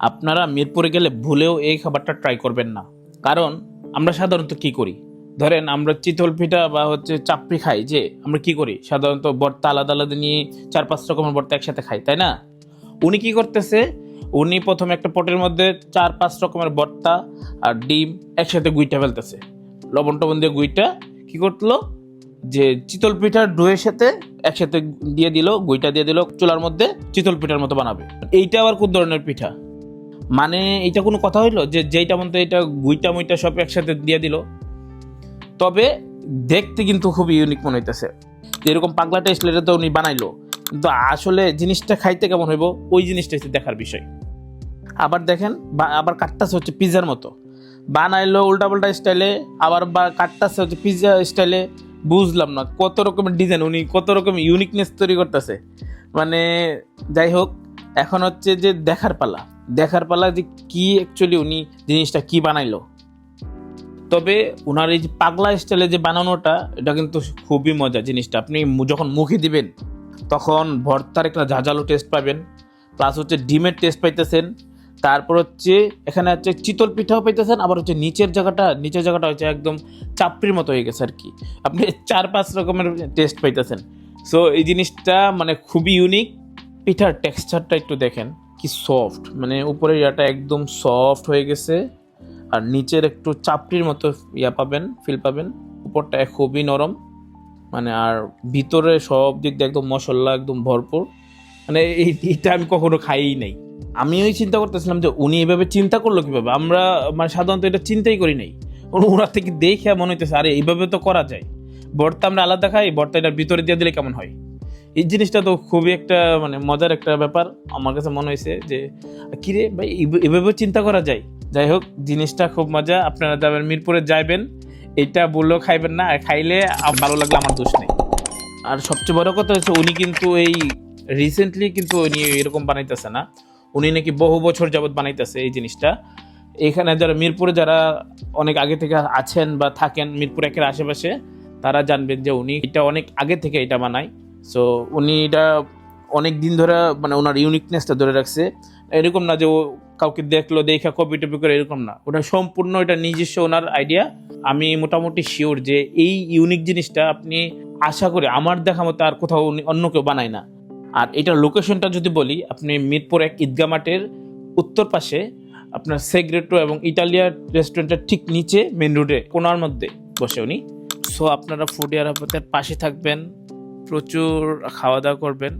আপনারা মিরপুরে গেলে ভুলেও এই খাবারটা ট্রাই করবেন না। কারণ আমরা সাধারণত কি করি? ধরেন আমরা চিতল পিঠা বা হচ্ছে চাপড়ি খাই, যে আমরা কি করি? সাধারণত বর্তা আলাদা আলাদা নিয়ে চার পাঁচ রকমের বর্তা একসাথে খাই, তাই না? উনি কি করতেছে? উনি প্রথমে একটা পটের মধ্যে চার পাঁচ রকমের বর্তা আর ডিম একসাথে গুইটা ফেলতেছে। লবণ টবণ দিয়ে গুইটা কি করল? যে চিতল পিঠার ডোয়ের সাথে একসাথে দিয়ে দিল, গুইটা দিয়ে দিল, চুলার মধ্যে চিতল পিঠার মতো বানাবে। এইটা আবার কোন ধরনের পিঠা? মানে এইটা কোনো কথা হইল যে যেইটা মধ্যে এটা গুইটা মুইটা সব একসাথে দিয়ে দিল? তবে দেখতে কিন্তু খুব ইউনিক মনে হইতেছে। এরকম পাগলা টেস্ট লেটে তো উনি বানাইলো। কিন্তু আসলে জিনিসটা খাইতে কেমন হইব, ওই জিনিসটা হচ্ছে দেখার বিষয়। আবার দেখেন আবার কাটতাছে হচ্ছে পিৎজার মতো। বানাইলো উল্টা পাল্টা স্টাইলে আবার বা কাটতাছে হচ্ছে পিৎজা স্টাইলে বুঝলাম না কত রকমের ডিজাইন উনি কত রকম ইউনিকনেস তৈরি করতেছে। মানে যাই হোক, এখন হচ্ছে যে দেখার পালা। দেখার পালা যে কি অ্যাকচুয়ালি উনি জিনিসটা কি বানাইলো। তবে ওনার এই যে পাগলা স্টাইলে যে বানানোটা, এটা কিন্তু খুবই মজা জিনিসটা। আপনি যখন মুখে দিবেন, তখন ভর্তার একটা ঝাঁঝালো টেস্ট পাবেন প্লাস হচ্ছে ডিমের টেস্ট পাইতেছেন, তারপর হচ্ছে এখানে হচ্ছে চিতল পিঠাও পাইতেছেন, আবার হচ্ছে নিচের জায়গাটা নিচের জায়গাটা হচ্ছে একদম চাপড়ির মতো হয়ে গেছে আর কি আপনি চার পাঁচ রকমের টেস্ট পাইতেছেন। সো এই জিনিসটা মানে খুবই ইউনিক পিঠার টেক্সচারটা একটু দেখেন। কি সফট মানে উপরের ইয়াটা একদম সফট হয়ে গেছে। আর নিচের একটু চাপড়ির মতো ইয়া পাবেন ফিল পাবেন। উপরটা খুবই নরম। মানে আর ভিতরে সব দিক দিয়ে একদম মশলা একদম ভরপুর। মানে এইটা আমি কখনো খাইই নাই। আমি ওই চিন্তা করতেছিলাম যে উনি এভাবে চিন্তা করল কীভাবে? আমরা মানে সাধারণত এটা চিন্তাই করি নাই। ওরা থেকে দেখে মনে হইতেছে, আরে এইভাবে তো করা যায়। ভর্তা আমরা আলাদা খাই ভর্তা এটার ভিতরে দিয়ে দিলে কেমন হয়? এই জিনিসটা তো খুবই একটা মানে মজার একটা ব্যাপার। আমার কাছে মনে হয়েছে যে, কিরে ভাই এভ- এভাবে চিন্তা করা যায়? যাই হোক, জিনিসটা খুব মজা। আপনারা যাবেন মিরপুরে যাইবেন। এটা বললেও খাইবেন না, আর খাইলে ভালো লাগলে আমার দোষ নেই। আর সবচেয়ে বড় কথা হচ্ছে, উনি কিন্তু এই রিসেন্টলি কিন্তু উনি এরকম বানাইতেছে না। উনি নাকি বহু বছর যাবৎ বানাইতেছে এই জিনিসটা। এখানে যারা, মিরপুরে যারা অনেক আগে থেকে আছেন বা থাকেন, মিরপুর একের আশেপাশে, তারা জানবেন যে উনি এটা অনেক আগে থেকে এটা বানায়। সো উনি এটা অনেক দিন ধরে মানে ওনার ইউনিকনেসটা ধরে রাখছে। এরকম না যে ও কাউকে দেখল, দেখা কপি টপি করে এরকম না। ওটা সম্পূর্ণ, এটা নিজস্ব ওনার আইডিয়া আমি মোটামুটি শিওর যে এই ইউনিক জিনিসটা আপনি আশা করি আমার দেখা মতো আর কোথাও অন্য কেউ বানায় না। আর এটার লোকেশনটা যদি বলি, আপনি মিরপুর এক ঈদগা মাঠের উত্তর পাশে, আপনার সেগ্রেটো এবং ইটালিয়া রেস্টুরেন্টের ঠিক নিচে মেন রোডে কোনার মধ্যে বসে উনি। সো আপনারা ফুড এয়ারপোর্টের পাশে থাকবেন। প্রচুর খাওয়া দাওয়া করবেন